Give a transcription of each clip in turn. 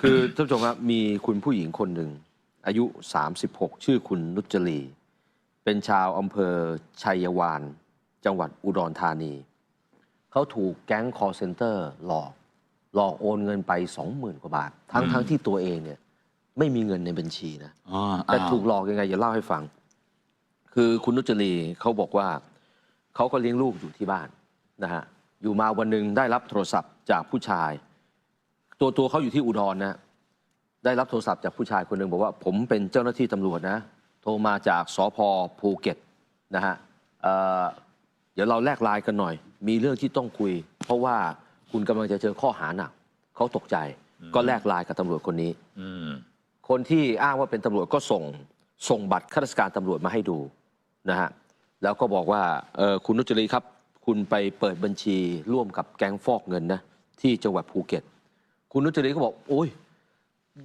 คือท่านผู้ชมครับมีคุณผู้หญิงคนหนึ่ง อายุ 36 ชื่อคุณนุจรี เป็นชาวอำเภอชัยวาน จังหวัดอุดรธานี เขาถูกแก๊งคอร์เซนเตอร์หลอก หลอกโอนเงินไป 20,000 กว่าบาท ทั้งอืมทั้งที่ตัวเองเนี่ยไม่มีเงินในบัญชีนะอ๋อแต่อ้าวถูกหลอกยังไงอย่าเล่าให้ฟัง คือคุณนุจรีเขาบอกว่าเขาก็เลี้ยงลูกอยู่ที่บ้านนะฮะอยู่มาวันหนึ่งได้รับโทรศัพท์จากผู้ชาย ตัวตัวเขาอยู่ที่อุดรนะ ได้รับโทรศัพท์จากผู้ชายคนหนึ่งบอกว่า ผมเป็นเจ้าหน้าที่ตำรวจนะ โทรมาจากสพภูเก็ตนะฮะเอ่อเดี๋ยวเราแลกไลน์กันหน่อย มีเรื่องที่ต้องคุย เพราะว่าคุณกำลังจะเจอข้อหาหนักเขาตกใจ ก็แลกไลน์กับตำรวจคนนี้ อืม คนที่อ้างว่าเป็นตำรวจก็ส่งส่งบัตรข้าราชการตำรวจมาให้ดูนะฮะแล้วก็บอกว่าเออคุณนุจรีครับ คุณไปเปิดบัญชีร่วมกับแก๊งฟอกเงินนะที่จังหวัดภูเก็ต คุณนุจรีก็บอก โอ้ย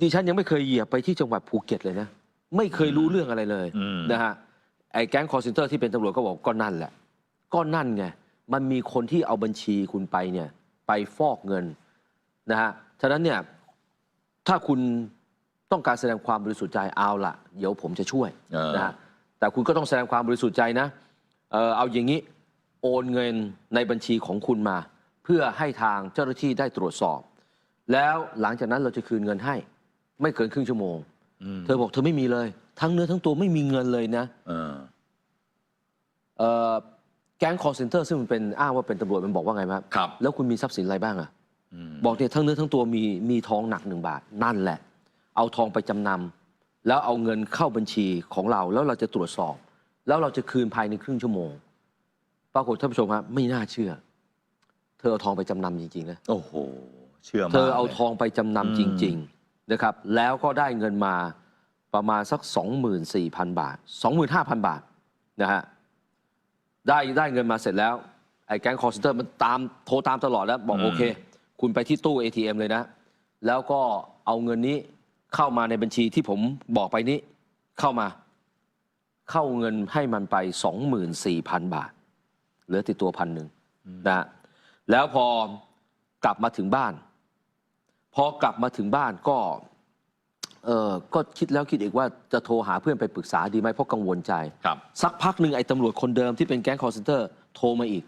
ดิฉันยังไม่เคยเหยียบไปที่จังหวัดภูเก็ตเลยนะ ไม่เคยรู้เรื่องอะไรเลยอืมนะฮะไอ้แก๊งคอร์เซนเตอร์ที่เป็นตำรวจก็บอกก็นั่นแหละ ก็นั่นไง มันมีคนที่เอาบัญชีคุณไปเนี่ยไปฟอกเงินนะฮะฉะนั้นเนี่ยถ้าคุณต้องการแสดงความบริสุทธิ์ใจเอาละเดี๋ยวผมจะช่วยเออนะฮะแต่คุณก็ต้องแสดงความบริสุทธิ์ใจนะเออเอาอย่างนี้โอนเงินในบัญชีของคุณมา เพื่อให้ทางเจ้าหน้าที่ได้ตรวจสอบ แล้วหลังจากนั้นเราจะคืนเงินให้ ไม่เกินครึ่งชั่วโมงมเธอบอกเธอไม่มีเลย ทั้งเนื้อทั้งตัวไม่มีเงินเลยนะเออเอ่อแก๊งคอร์เซนเตอร์ซึ่งมันเป็นอ้างว่าเป็นตำรวจมันบอกว่าไงครับครับ แล้วคุณมีทรัพย์สินอะไรบ้างอะมบอกเนี่ยทั้งเนื้อทั้งตัวมีมีทองหนักหนึ่งบาท นั่นแหละ เอาทองไปจำนำแล้วเอาเงินเข้าบัญชีของเรา แล้วเราจะตรวจสอบ แล้วเราจะคืนภายในครึ่งชั่วโมง ปรากฏท่านผู้ชมครับไม่น่าเชื่อ เธอเอาทองไปจำนำจริงๆนะโอ้โห เชื่อมากเธอเอาลยทองไปจำนำจริง ๆนะครับ แล้วก็ได้เงินมาประมาณสัก 24,000 บาท 25,000 บาทนะฮะได้ได้เงินมาเสร็จแล้วไอ้แก๊งคอร์เซนเตอร์มันตามโทรตามตลอดแล้วบอกอืมโอเค คุณไปที่ตู้ ATM เลยนะ แล้วก็เอาเงินนี้เข้ามาในบัญชีที่ผมบอกไปนี้เข้ามา เข้าเงินให้มันไป 24,000 บาท เหลือติดตัวพันหนึ่งนะฮะแล้วพอกลับมาถึงบ้าน พอกลับมาถึงบ้านก็เออก็คิดแล้วคิดอีกว่าจะโทรหาเพื่อนไปปรึกษาดีไหมเพราะกังวลใจ ครับ สักพักหนึ่งไอ้ตำรวจคนเดิมที่เป็นแก๊งคอร์เซนเตอร์โทรมาอีก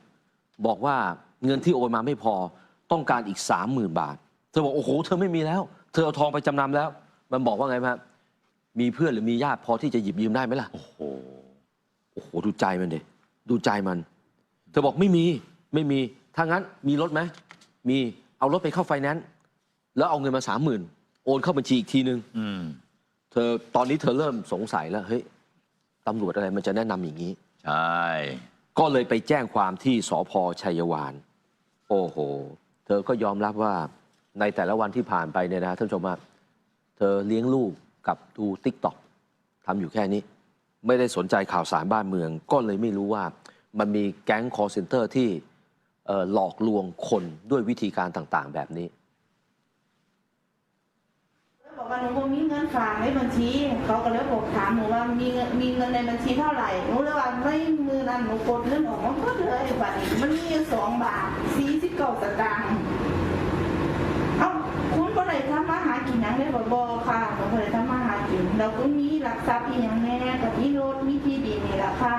บอกว่าเงินที่โอนมาไม่พอต้องการอีกสามหมื่นบาท เธอบอกโอ้โห เธอไม่มีแล้ว เธอเอาทองไปจำนำแล้ว มันบอกว่าไงครับมีเพื่อนหรือมีญาติพอที่จะหยิบยืมได้ไหมล่ะ โอ้โห โอ้โห ดูใจมันดิดูใจมัน เธอบอกไม่มีไม่มีถ้างั้นมีรถไหมมีเอารถไปเข้าไฟแนนซ์ แล้วเอาเงินมาสามหมื่นโอนเข้าบัญชีอีกทีนึงอืมเธอตอนนี้เธอเริ่มสงสัยแล้วเฮ้ยตำรวจอะไรมันจะแนะนำอย่างนี้ ใช่ ก็เลยไปแจ้งความที่สพชัยวาน โอ้โห เธอก็ยอมรับว่าในแต่ละวันที่ผ่านไปเนี่ยนะท่านผู้ชมว่าเธอเลี้ยงลูกกับดูติ๊กต็อกทำอยู่แค่นี้ ไม่ได้สนใจข่าวสารบ้านเมือง ก็เลยไม่รู้ว่ามันมีแก๊งคอร์เซนเตอร์ที่เอ่อหลอกลวงคนด้วยวิธีการต่างๆ แบบนี้บอก ว่าหนูบ่มีเงินฝากในบัญชี เขาก็เลยบอกถามหนูว่ามีเงินมีเงินในบัญชีเท่าไหร่หนูเลยว่าไม่มือนั้นหนูกดเงินออกมาก็เลยบัตรมันมีสองบาทสี่สิบเก้าสตางค์เอ้าคุณก็เลยทำมาหากินยังได้บ่บ่ค่ะหนูก็เลยทำมาหากินแล้วก็มีหลักทรัพย์อีกอย่างแน่กับมีรถมีที่ดินนี่แหละค่ะ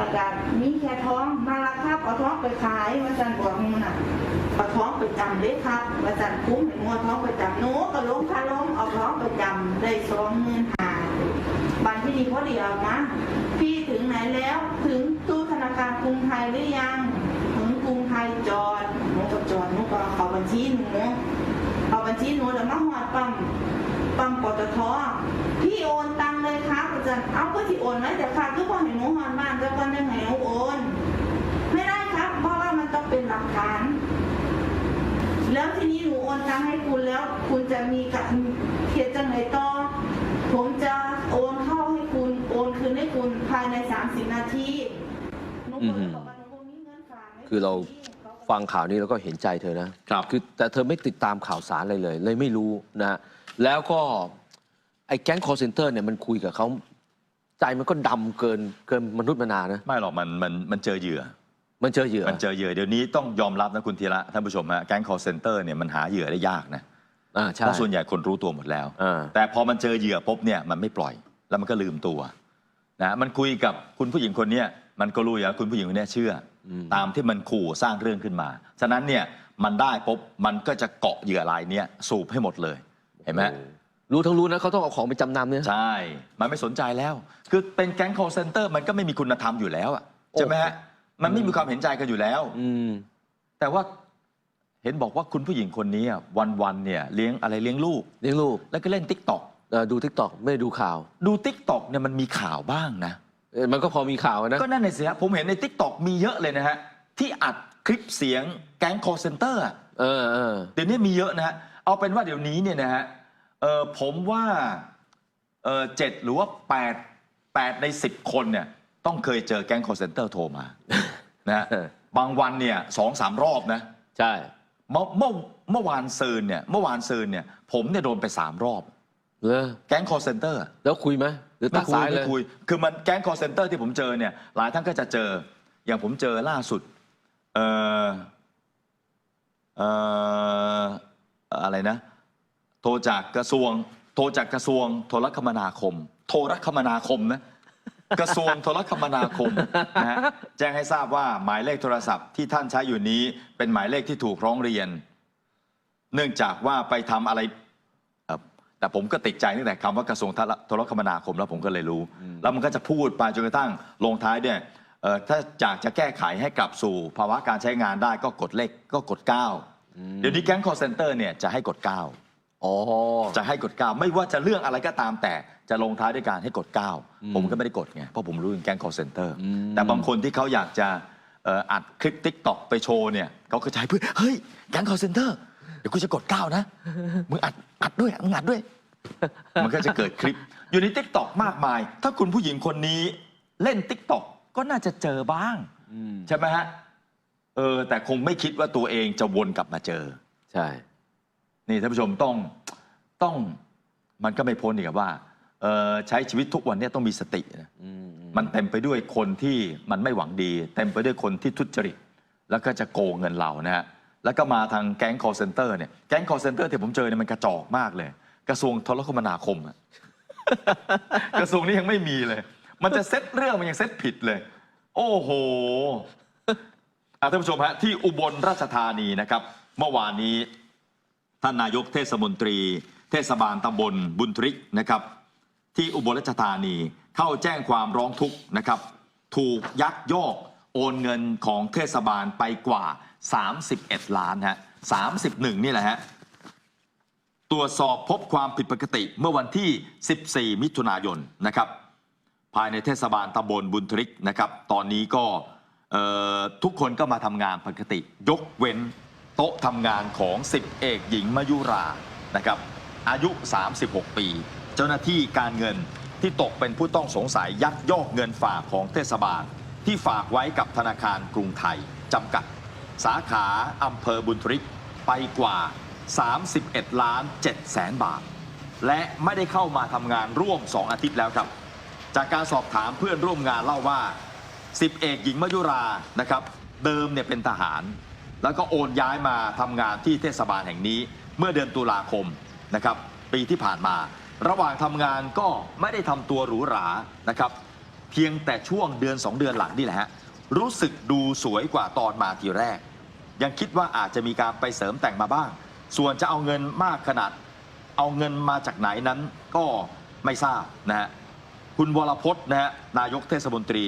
แล้วก็มีแค่ท้องมาราคาเอาท้องไปขายมาจันทร์บอกหนูน่ะเอาท้องไปจำเลยครับมาจันทร์คุ้มให้มัวท้องไปจำหนูก็ล้มพาล้มเอาท้องไปจำได้สองหมื่นหาบันที่ดีพอดีเอานะพี่ถึงไหนแล้วถึงตู้ธนาคารกรุงไทยหรือยังถึงกรุงไทยจอดหนูก็จอดหนูก็เอาบัญชีหนูเอาบัญชีหนูแล้วมาหอดปั๊มปั๊มปตทพี่โอนตังเลย ครับอาจารย์เอาก็ที่โอนไว้แต่ค่ะทุกคนให้หนูหอดบ้านแล้วก็ได้ให้หนูโอน ไม่ได้ครับ เพราะว่ามันต้องเป็นหลักฐาน แล้วทีนี้หนูโอนตังค์ให้คุณแล้ว คุณจะมีกับเขียนจังไหนต่อผมจะโอนเข้าให้คุณ โอนคืนให้คุณภายใน30นาทีหนูก็เลยบอกว่าหนูบ่มีเงินฝากในคือเราบัญชีขก็ฟังข่าวนี้แล้วก็เห็นใจเธอนะครับคือแต่เธอไม่ติดตามข่าวสารอะไรเลย เลยไม่รู้นะ แล้วก็ไอ้แก๊งคอร์เซนเตอร์เนี่ยมันคุยกับเขา ใจมันก็ดำเกินเกินมนุษย์มนานะ ไม่หรอกมันมันมันเจอเหยื่อ มันเจอเหยื่อมันเจอเหยื่อเดี๋ยวนี้ต้องยอมรับนะคุณธีระท่านผู้ชมฮะแก๊ง call center เนี่ยมันหาเหยื่อได้ยากนะอ่าใช่เพราะส่วนใหญ่คนรู้ตัวหมดแล้ว อ่า แต่พอมันเจอเหยื่อปุ๊บเนี่ยมันไม่ปล่อย แล้วมันก็ลืมตัวนะมันคุยกับคุณผู้หญิงคนเนี้ยมันก็รู้อยู่แล้วคุณผู้หญิงคนเนี้ยเชื่ออม ตามที่มันขู่สร้างเรื่องขึ้นมา ฉะนั้นเนี่ยมันได้ปุ๊บมันก็จะเกาะเหยื่อรายเนี้ยสูบให้หมดเลยเห็นไหมโอ้ รู้ทั้งรู้นะเขาต้องเอาของไปจำนำเนี่ย ใช่ มันไม่สนใจแล้ว คือเป็นแก๊ง call center มันก็ไม่มีคุณธรรมอยู่แล้วอะใช่ไหมฮะ มันไม่มีความเห็นใจกันอยู่แล้ว อืม แต่ว่าเห็นบอกว่าคุณผู้หญิงคนนี้อะวันๆเนี่ยเลี้ยงอะไรเลี้ยงลูก เลี้ยงลูกแล้วก็เล่นทิกตอกเอ่อดูทิกตอกไม่ได้ดูข่าวดูทิกตอกเนี่ยมันมีข่าวบ้างนะ เอ่อมันก็พอมีข่าวนะ ก็นั่นน่ะสิฮะผมเห็นในทิกตอกมีเยอะเลยนะฮะ ที่อัดคลิปเสียงแก๊ง call center อะ เออเออ เดี๋ยวนี้มีเยอะนะฮะ เอาเป็นว่าเดี๋ยวนี้เนี่ยนะฮะ เออผมว่าเออเจ็ดหรือว่าแปดแปดในสิบคนเนี่ยต้องเคยเจอแก๊ง call center โทรมานะฮะเออบางวันเนี่ยสองสามรอบนะ ใช่ เมื่อเมื่อเมื่อวานซืนเนี่ยเมื่อวานซืนเนี่ย ผมเนี่ยโดนไปสามรอบ เลอแก๊ง call center อะแล้วคุยไหมหรือไม่ตัดคุยสายเลไม่ย คุย คือมันแก๊ง call center ที่ผมเจอเนี่ย หลายท่านก็จะเจออย่างผมเจอล่าสุด เอ่อเอ่ออะไรนะ โทรจากกระทรวง โทรจากกระทรวง โทรคมนาคม โทรคมนาคมนะ กระทรวงโทรคมนาคมนะฮะแจ้งให้ทราบว่าหมายเลขโทรศัพท์ที่ท่านใช้อยู่นี้เป็นหมายเลขที่ถูกร้องเรียน เนื่องจากว่าไปทำอะไรเอ่อแต่ผมก็ติดใจตั้งแต่คำว่ากระทรวงโทรคมนาคมแล้วผมก็เลยรู้ แล้วมันก็จะพูดไปจนกระทั่งลงท้ายเนี่ยเอ่อถ้าอยากจะแก้ไขให้กลับสู่ ภาวะการใช้งานได้ก็กดเลขก็กด 9 เดี๋ยวนี้แก๊ง call center เนี่ยจะให้กด 9 อ๋อ จะให้กด9ไม่ว่าจะเรื่องอะไรก็ตามแต่จะลงท้ายด้วยการให้กด9ผมก็ไม่ได้กดไงเพราะผมรู้เป็นแก๊ง call center อืม แต่บางคนที่เขาอยากจะเอ่ออัดคลิปทิกตอกไปโชว์เนี่ยเขาก็จะให้เพื่อนเฮ้ยแก๊ง call center เดี๋ยวกูจะกด9นะมึงอัดอัดด้วยมึงอัดด้วย มันก็จะเกิดคลิปอยู่ในทิกตอกมากมาย ถ้าคุณผู้หญิงคนนี้เล่นทิกตอกก็น่าจะเจอบ้าง อืมใช่ไหมฮะเออแต่คงไม่คิดว่าตัวเองจะวนกลับมาเจอ ใช่ นี่ท่านผู้ชมต้องต้องมันก็ไม่พ้นอีกว่าเอ่อใช้ชีวิตทุกวันเนี้ต้องมีสตินะอืมอืมมันเต็มไปด้วยคนที่มันไม่หวังดี เต็มไปด้วยคนที่ทุจริต แล้วก็จะโกงเงินเรานะฮะแล้วก็มาทางแก๊ง call center เนี่ยแก๊ง call center ที่ผมเจอเนี่ยมันกระจอกมากเลย กระทรวงโทรคมนาคมอะกระทรวงนี้ยังไม่มีเลย มันจะเซตเรื่องมันยังเซตผิดเลย โอ้โหอะท่านผู้ชมฮะที่อุบลราชธานีนะครับ เมื่อวานนี้ ท่านนายกเทศมนตรี เทศบาลตำบลบุญทริกนะครับ ที่อุบลราชธานีเข้าแจ้งความร้องทุกข์นะครับ ถูกยักยอกโอนเงินของเทศบาลไปกว่า 31 ล้านฮะ31 นี่แหละฮะตรวจสอบพบความผิดปกติเมื่อวันที่ 14 มิถุนายนนะครับ ภายในเทศบาลตำบลบุญทริกนะครับ ตอนนี้ก็ทุกคนก็มาทำงานปกติ ยกเว้น โต๊ะทำงานของ10เอกหญิงมยุรานะครับอายุ 36 ปี เจ้าหน้าที่การเงินที่ตกเป็นผู้ต้องสงสัยยักยอกเงินฝากของเทศบาล ที่ฝากไว้กับธนาคารกรุงไทย จำกัด สาขาอำเภอบุญทริกไปกว่า 31 ล้าน7แสนบาท และไม่ได้เข้ามาทำงานร่วม 2 อาทิตย์แล้วครับ จากการสอบถามเพื่อนร่วมงานเล่าว่า 10 เอกหญิงมยุรานะครับ เดิมเนี่ยเป็นทหาร แล้วก็โอนย้ายมาทำงานที่เทศบาลแห่งนี้ เมื่อเดือนตุลาคมนะครับ ปีที่ผ่านมา ระหว่างทำงานก็ไม่ได้ทำตัวหรูหรานะครับ เพียงแต่ช่วงเดือน 2 เดือนหลังนี่แหละฮะรู้สึกดูสวยกว่าตอนมาทีแรก ยังคิดว่าอาจจะมีการไปเสริมแต่งมาบ้าง ส่วนจะเอาเงินมากขนาด เอาเงินมาจากไหนนั้นก็ไม่ทราบนะฮะคุณวรพจน์นะฮะนายกเทศมนตรี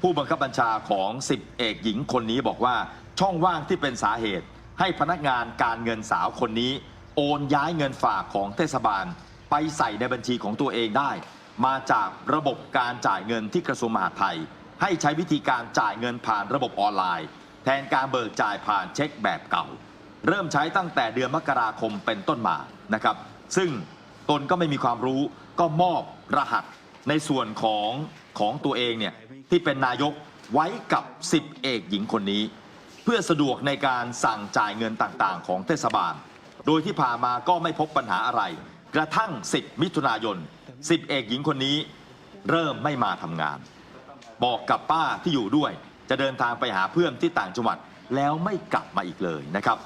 ผู้บังคับบัญชาของ 10 เอกหญิงคนนี้บอกว่า ช่องว่างที่เป็นสาเหตุ ให้พนักงานการเงินสาวคนนี้ โอนย้ายเงินฝากของเทศบาล ไปใส่ในบัญชีของตัวเองได้ มาจากระบบการจ่ายเงินที่กระทรวงมหาดไทย ให้ใช้วิธีการจ่ายเงินผ่านระบบออนไลน์ แทนการเบิกจ่ายผ่านเช็คแบบเก่า เริ่มใช้ตั้งแต่เดือนมกราคมเป็นต้นมานะครับซึ่งตนก็ไม่มีความรู้ก็มอบรหัสในส่วนของของตัวเองเนี่ยที่เป็นนายกไว้กับ 10 เอกหญิงคนนี้ เพื่อสะดวกในการสั่งจ่ายเงินต่างๆ ของเทศบาล โดยที่ผ่านมาก็ไม่พบปัญหาอะไร กระทั่ง 10 มิถุนายน10เอกหญิงคนนี้ เริ่มไม่มาทำงาน บอกกับป้าที่อยู่ด้วย จะเดินทางไปหาเพื่อนที่ต่างจังหวัดแล้วไม่กลับมาอีกเลยนะครับ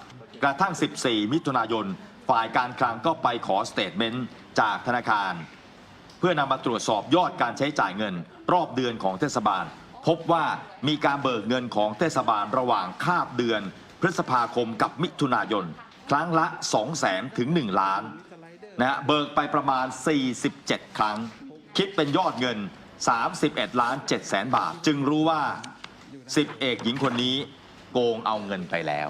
กระทั่ง 14 มิถุนายนฝ่ายการคลังก็ไปขอสเตทเมนต์จากธนาคาร เพื่อนำมาตรวจสอบยอดการใช้จ่ายเงิน รอบเดือนของเทศบาล พบว่ามีการเบิกเงินของเทศบาลระหว่างคาบเดือน พฤษภาคมกับมิถุนายน ครั้งละ 2 0 0 0 0 0ถึง 1 ล้านนะฮะเบิกไปประมาณ 47 ครั้ง คิดเป็นยอดเงิน 31 ล้าน7แสนบาท จึงรู้ว่า 10 เอกหญิงคนนี้โกงเอาเงินไปแล้ว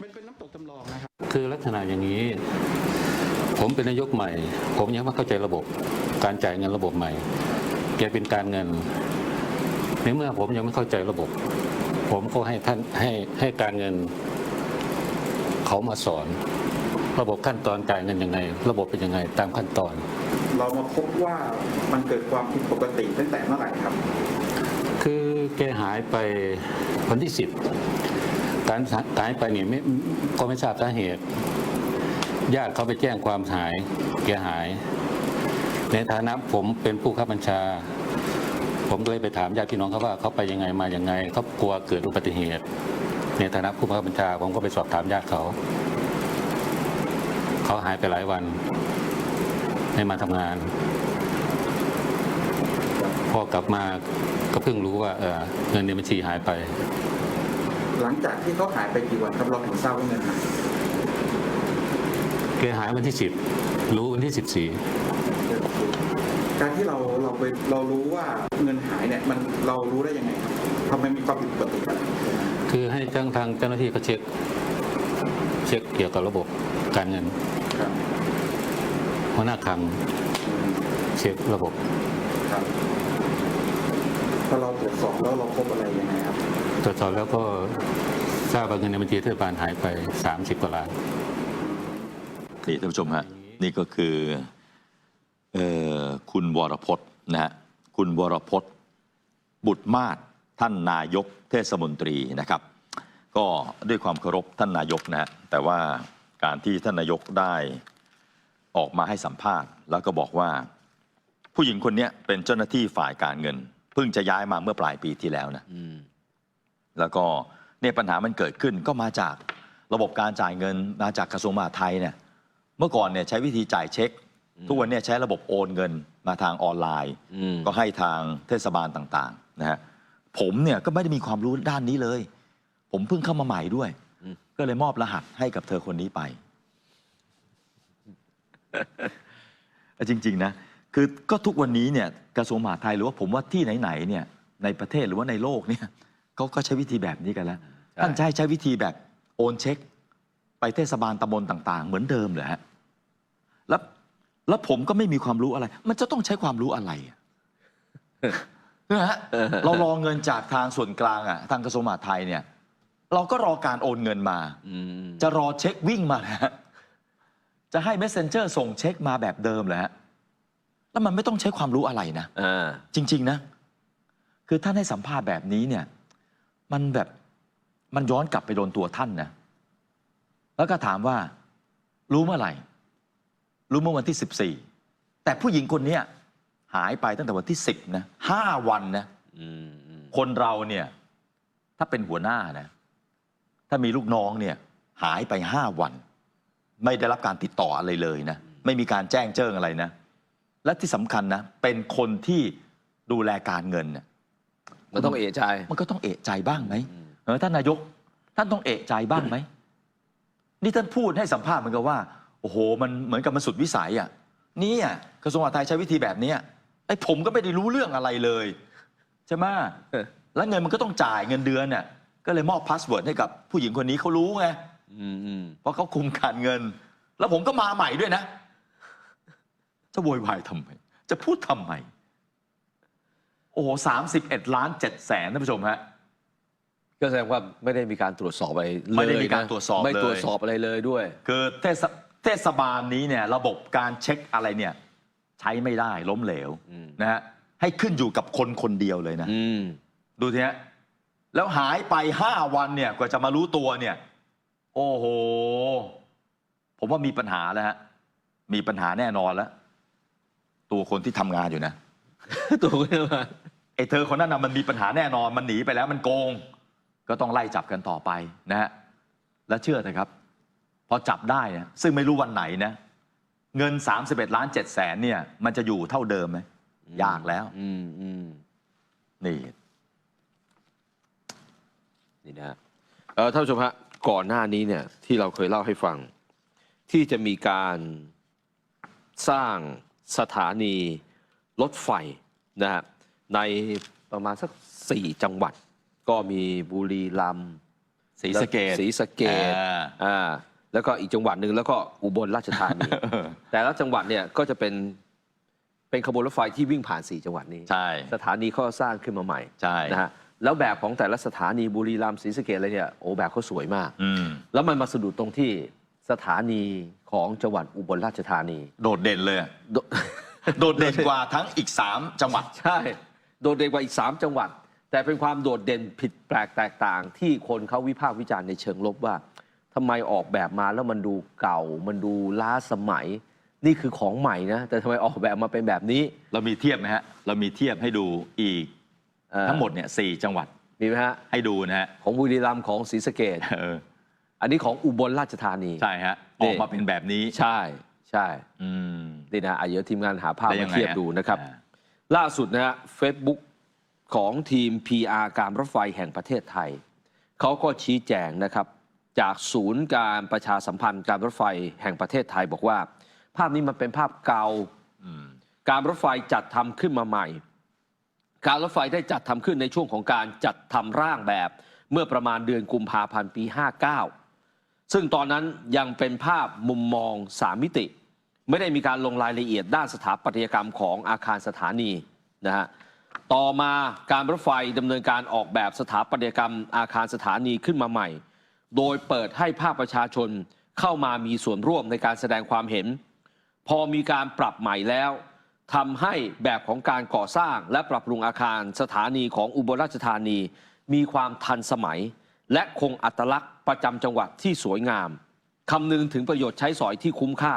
มันเป็นน้ำตกจำลองนะครับคือลักษณะอย่างนี้ ผมเป็นนายกใหม่ ผมยังไม่เข้าใจระบบ การจ่ายเงินระบบใหม่ แกเป็นการเงิน ในเมื่อผมยังไม่เข้าใจระบบ ผมก็ให้ท่านให้ให้การเงิน เขามาสอน ระบบขั้นตอนจ่ายเงินยังไง ระบบเป็นยังไง ตามขั้นตอน เรามาพบว่ามันเกิดความผิดปกติตั้งแต่เมื่อไหร่ครับ คือแกหายไปวันที่สิบการหายไปเนี่ยไม่ก็ไม่ทราบสาเหตุญาติเขาไปแจ้งความหายแกหาย ในฐานะผมเป็นผู้ข้าบัญชา ผมก็เลยไปถามญาติพี่น้องเขาว่าเขาไปยังไงมายังไงเขากลัวเกิดอุบัติเหตุ ในฐานะผู้ข้าบัญชา ผมก็ไปสอบถามญาติเขา เขาหายไปหลายวันไม่มาทำงานพอกลับมาก็เพิ่งรู้ว่าเออเงินในบัญชีหายไป หลังจากที่เขาหายไปกี่วันครับเราถึงทราบว่าเงินหายแกหายวันที่สิบรู้วันที่สิบสี่ การที่เราเราไปเรารู้ว่าเงินหายเนี่ยมันเรารู้ได้ยังไงครับทำไมมีความผิดปกติอะไรคือให้ทางทางเจ้าหน้าที่เขาเช็ค เช็คเกี่ยวกับระบบการเงินครับหัวหน้าคลังอืมเช็คระบบครับพอเราตรวจสอบแล้วเราพบอะไรยังไงครับตรวจสอบแล้วก็ทราบว่าเงินในบัญชีเทศบาลหายไป 30 กว่าล้านนี่ท่านผู้ชมฮะนี่ก็คือเอ่อ คุณวรพจน์นะฮะคุณวรพจน์ บุตรมาศท่านนายกเทศมนตรีนะครับ ก็ด้วยความเคารพท่านนายกนะฮะแต่ว่าการที่ท่านนายกได้ออกมาให้สัมภาษณ์ แล้วก็บอกว่า ผู้หญิงคนนี้เป็นเจ้าหน้าที่ฝ่ายการเงินเพิ่งจะย้ายมาเมื่อปลายปีที่แล้วนะแล้วก็เนี่ยปัญหามันเกิดขึ้นก็มาจากระบบการจ่ายเงินมาจากกระทรวงมหาดไทยเนี่ยเมื่อก่อนเนี่ยใช้วิธีจ่ายเช็ค ทุกวันเนี่ยใช้ระบบโอนเงินมาทางออนไลน์อืมก็ให้ทางเทศบาลต่างๆนะฮะผมเนี่ยก็ไม่ได้มีความรู้ด้านนี้เลย ผมเพิ่งเข้ามาใหม่ด้วย ก็เลยมอบรหัสให้กับเธอคนนี้ไป จริง ๆ นะ คือก็ทุกวันนี้เนี่ยกระทรวงมหาดไทยหรือว่าผมว่าที่ไหนๆเนี่ยในประเทศหรือว่าในโลกเนี่ยเขาก็ใช้วิธีแบบนี้กันแล้วใช่ท่านจะใช้ใช้วิธีแบบโอนเช็ค ไปเทศบาลตำบลต่าง ๆ เหมือนเดิมเลยฮะแล้ว แล้วผมก็ไม่มีความรู้อะไร มันจะต้องใช้ความรู้อะไรอะนะฮะเรารอเงินจากทางส่วนกลางอะ ทางกระทรวงมหาดไทยเนี่ย เราก็รอการโอนเงินมาอืมจะรอเช็ควิ่งมานะฮะจะให้ messenger ส่งเช็คมาแบบเดิมเลยฮะแล้วมันไม่ต้องใช้ความรู้อะไรนะอ่าจริง ๆ นะ คือท่านให้สัมภาษณ์แบบนี้เนี่ย มันแบบมันย้อนกลับไปโดนตัวท่านนะแล้วก็ถามว่า รู้เมื่อไหร่ รู้เมื่อวันที่ 14 แต่ผู้หญิงคนเนี้ยหายไปตั้งแต่วันที่ 10นะห้าวันนะอืมอืมคนเราเนี่ยถ้าเป็นหัวหน้านะ ถ้ามีลูกน้องเนี่ยหายไปห้าวัน ไม่ได้รับการติดต่ออะไรเลยนะ ไม่มีการแจ้งเจิ้งอะไรนะ และที่สำคัญนะ เป็นคนที่ดูแลการเงินเนี่ยมันต้องเอะใจ มันก็ต้องเอะใจบ้างไหมเออท่านนายก ท่านต้องเอะใจบ้างไหมนี่ท่านพูดให้สัมภาษณ์เหมือนกับว่า โอ้โห มันเหมือนกับมันสุดวิสัยอะนี่อะกระทรวงมหาดไทยใช้วิธีแบบเนี้ยไอ้ผมก็ไม่ได้รู้เรื่องอะไรเลยใช่ไหมเออแล้วเงินมันก็ต้องจ่ายเงินเดือนเนี่ยก็เลยมอบพาสเวิร์ดให้กับผู้หญิงคนนี้เขารู้ไงอืมอืมเพราะเขาคุมการเงิน แล้วผมก็มาใหม่ด้วยนะ จะโวยวายทำไม จะพูดทำไม โอ้โหสามสิบเอ็ดล้านเจ็ดแสนท่านผู้ชมฮะก็แสดงว่าไม่ได้มีการตรวจสอบอะไรเลยไม่ได้มีการนะตรวจสอบไม่เลยตรวจสอบอะไรเลยด้วย คือเทศ เทศบาลนี้เนี่ยระบบการเช็คอะไรเนี่ยใช้ไม่ได้ล้มเหลวอืม นะฮะให้ขึ้นอยู่กับคนคนเดียวเลยนะ อืม ดูทีฮะแล้วหายไปห้าวันเนี่ยกว่าจะมารู้ตัวเนี่ย โอ้โห ผมว่ามีปัญหาแล้วฮะมีปัญหาแน่นอนแล้ว ตัวคนที่ทำงานอยู่นะ ตัวก็มาไอ้เธอคนนั้นนะมันมีปัญหาแน่นอนมันหนีไปแล้วมันโกง ก็ต้องไล่จับกันต่อไปนะฮะและเชื่อเถอะครับพพ อจับได้เนี่ยซึ่งไม่รู้วันไหนนะเงิน 31 ล้าน7แสนเนี่ย มันจะอยู่เท่าเดิมไหมยากแล้ว อืมอืมนี่ นี่นะฮะเอ่อท่านผู้ชมฮะก่อนหน้านี้เนี่ย ที่เราเคยเล่าให้ฟัง ที่จะมีการสร้างสถานีรถไฟนะฮะในประมาณสักสี่จังหวัด ก็มีบุรีรัมย์ศรีสะเกดศรีสะเกดอ่าอ่า แล้วก็อีกจังหวัดหนึ่งแล้วก็อุบลราชธานี แต่ละจังหวัดเนี่ยก็จะเป็นเป็นขบวนรถไฟที่วิ่งผ่านสี่จังหวัดนี้ ใช่ สถานีเขาสร้างขึ้นมาใหม่ใช่นะฮะแล้วแบบของแต่ละสถานีบุรีรัมย์ศรีสะเกดอะไรเนี่ยโอ้แบบเขาสวยมาก อืมแล้วมันมาสะดุดตรงที่สถานีของจังหวัดอุบลราชธานีโดดเด่นเลยอะโด โดดเด่นกว่าทั้งอีก 3 จังหวัด ใช่ โดดเด่นกว่าอีก 3 จังหวัด แต่เป็นความโดดเด่นผิดแปลกแตกต่างที่คนเขาวิพากษ์วิจารณ์ในเชิงลบว่า ทำไมออกแบบมาแล้วมันดูเก่า มันดูล้าสมัย นี่คือของใหม่นะ แต่ทำไมออกแบบมาเป็นแบบนี้เรามีเทียบไหมฮะ เรามีเทียบให้ดูอีกเอ่อทั้งหมดเนี่ยสี่จังหวัดมีไหมฮะ ให้ดูนะฮะของบุรีรัมย์ของศรีสะเกดเอออันนี้ของอุบลราชธานี ใช่ฮะออกมาเป็นแบบนี้ใช่ใช่อืมนี่นะอะเดี๋ยวทีมงานหาภาพแล้วยัมางไงเทียบฮะดูนะครับ อ่า ล่าสุดนะฮะเฟซบุ๊กของทีม PR การรถไฟแห่งประเทศไทย เขาก็ชี้แจงนะครับ จากศูนย์การประชาสัมพันธ์การรถไฟแห่งประเทศไทยบอกว่า ภาพนี้มันเป็นภาพเก่าอืมการรถไฟจัดทำขึ้นมาใหม่ การรถไฟได้จัดทำขึ้นในช่วงของการจัดทำร่างแบบ เมื่อประมาณเดือนกุมภาพันธ์ปี 59 ซึ่งตอนนั้นยังเป็นภาพมุมมองสามมิติ ไม่ได้มีการลงรายละเอียดด้านสถาปัตยกรรมของอาคารสถานีนะฮะต่อมาการรถไฟดำเนินการออกแบบสถาปัตยกรรมอาคารสถานีขึ้นมาใหม่ โดยเปิดให้ภาคประชาชนเข้ามามีส่วนร่วมในการแสดงความเห็น พอมีการปรับใหม่แล้วทำให้แบบของการก่อสร้างและปรับปรุงอาคารสถานีของอุบลราชธานี มีความทันสมัย และคงอัตลักษณ์ประจำจังหวัดที่สวยงามคำนึงถึงประโยชน์ใช้สอยที่คุ้มค่า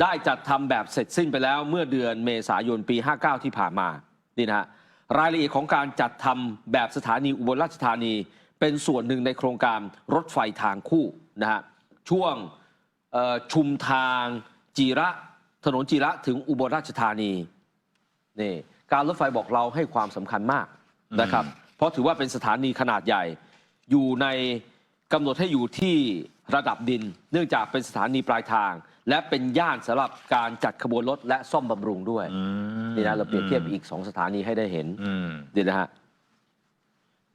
ได้จัดทำแบบเสร็จสิ้นไปแล้วเมื่อเดือนเมษายนปี 59 ที่ผ่านมานี่นะฮะรายละเอียดของการจัดทำแบบสถานีอุบลราชธานี เป็นส่วนหนึ่งในโครงการรถไฟทางคู่นะฮะช่วงเอ่อชุมทางจีระถนนจีระถึงอุบลราชธานีนี่การรถไฟบอกเราให้ความสำคัญมากนะครับ เพราะถือว่าเป็นสถานีขนาดใหญ่ อยู่ในกำหนดให้อยู่ที่ระดับดิน เนื่องจากเป็นสถานีปลายทาง และเป็นย่านสำหรับการจัดขบวนรถและซ่อมบำรุงด้วยอืมนี่นะเราเปรียบเทียบอีก2สถานีให้ได้เห็นอืมนี่นะฮะ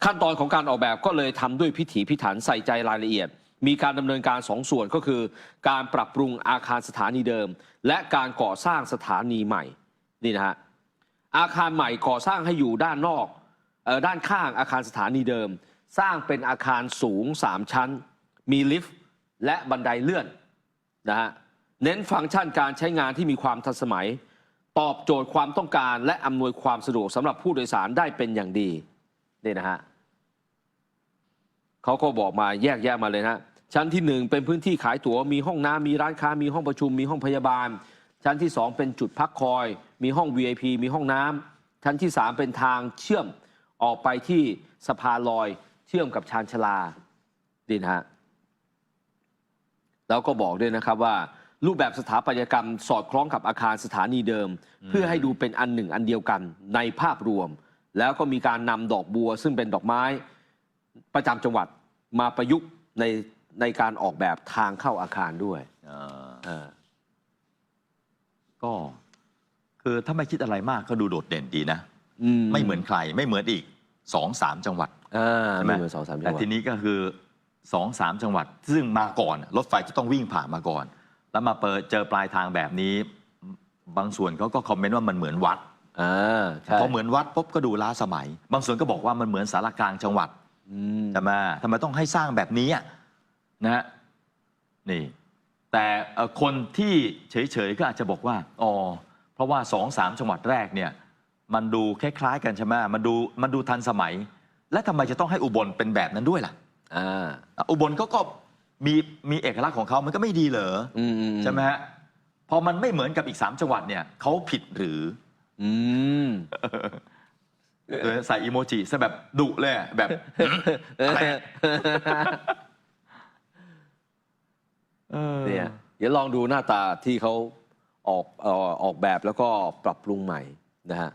ขั้นตอนของการออกแบบก็เลยทำด้วยพิถีพิถันใส่ใจรายละเอียด มีการดำเนินการสองส่วนก็คือ การปรับปรุงอาคารสถานีเดิม และการก่อสร้างสถานีใหม่นี่นะฮะอาคารใหม่ก่อสร้างให้อยู่ด้านนอกออด้านข้างอาคารสถานีเดิม สร้างเป็นอาคารสูง 3 ชั้น มีลิฟต์และบันไดเลื่อนนะฮะเน้นฟังก์ชันการใช้งานที่มีความทันสมัย ตอบโจทย์ความต้องการและอำนวยความสะดวกสำหรับผู้โดยสารได้เป็นอย่างดีนี่นะฮะ เขาก็บอกมาแยกแยะมาเลยนะ ชั้นที่หนึ่งเป็นพื้นที่ขายตั๋วมีห้องน้ำมีร้านค้ามีห้องประชุม มีห้องพยาบาล ชั้นที่สองเป็นจุดพักคอย มีห้อง VIP มีห้องน้ำชั้นที่สามเป็นทางเชื่อมออกไปที่สะพานลอยเชื่อมกับชานชลาดีนะฮะแล้วก็บอกด้วยนะครับว่ารูปแบบสถาปัตยกรรมสอดคล้องกับอาคารสถานีเดิม เพื่อให้ดูเป็นอันหนึ่งอันเดียวกันในภาพรวม แล้วก็มีการนำดอกบัวซึ่งเป็นดอกไม้ ประจำจังหวัดมาประยุกต์ในในการออกแบบทางเข้าอาคารด้วยอ่าเออก็คือถ้าไม่คิดอะไรมากก็ดูโดดเด่นดีนะอืไม่เหมือนใครไม่เหมือนอีกสองสามจังหวัด อ่าใช่ไหไม่เหมือนสองสามจังหแต่วัด ทีนี้ก็คือสองสามจังหวัด ซึ่งมาก่อน รถไฟจะต้องวิ่งผ่านมาก่อน แล้วมาเปิดเจอปลายทางแบบนี้ บางส่วนเขาก็คอมเมนต์ว่ามันเหมือนวัดอ่าใช่พอเหมือนวัดปุ๊บก็ดูล้าสมัย บางส่วนก็บอกว่ามันเหมือนสารกลางจังหวัด อืมใช่ไหมทำไมต้องให้สร้างแบบนี้อะนะฮะนี่ แต่เอ่อคนที่เฉย ๆ ก็อาจจะบอกว่า อ๋อ เพราะว่าสองสามจังหวัดแรกเนี่ย มันดูคล้าย ๆ กันใช่ไหมมันดูมันดูทันสมัย และทำไมจะต้องให้อุบลเป็นแบบนั้นด้วยล่ะอ่าอะอุบลก็ก็มีมีเอกลักษณ์ของเขามันก็ไม่ดีเหรออืมอืใช่ไหมฮะพอมันไม่เหมือนกับอีกสามจังหวัดเนี่ยเขาผิดหรือ อืม เออใส่อีโมจิซะแบบดุเลยอะแบบ อะไรเออเนี่ยเดี๋ยวลองดูหน้าตาที่เขาออกเอ่อออกแบบแล้วก็ปรับปรุงใหม่นะฮะ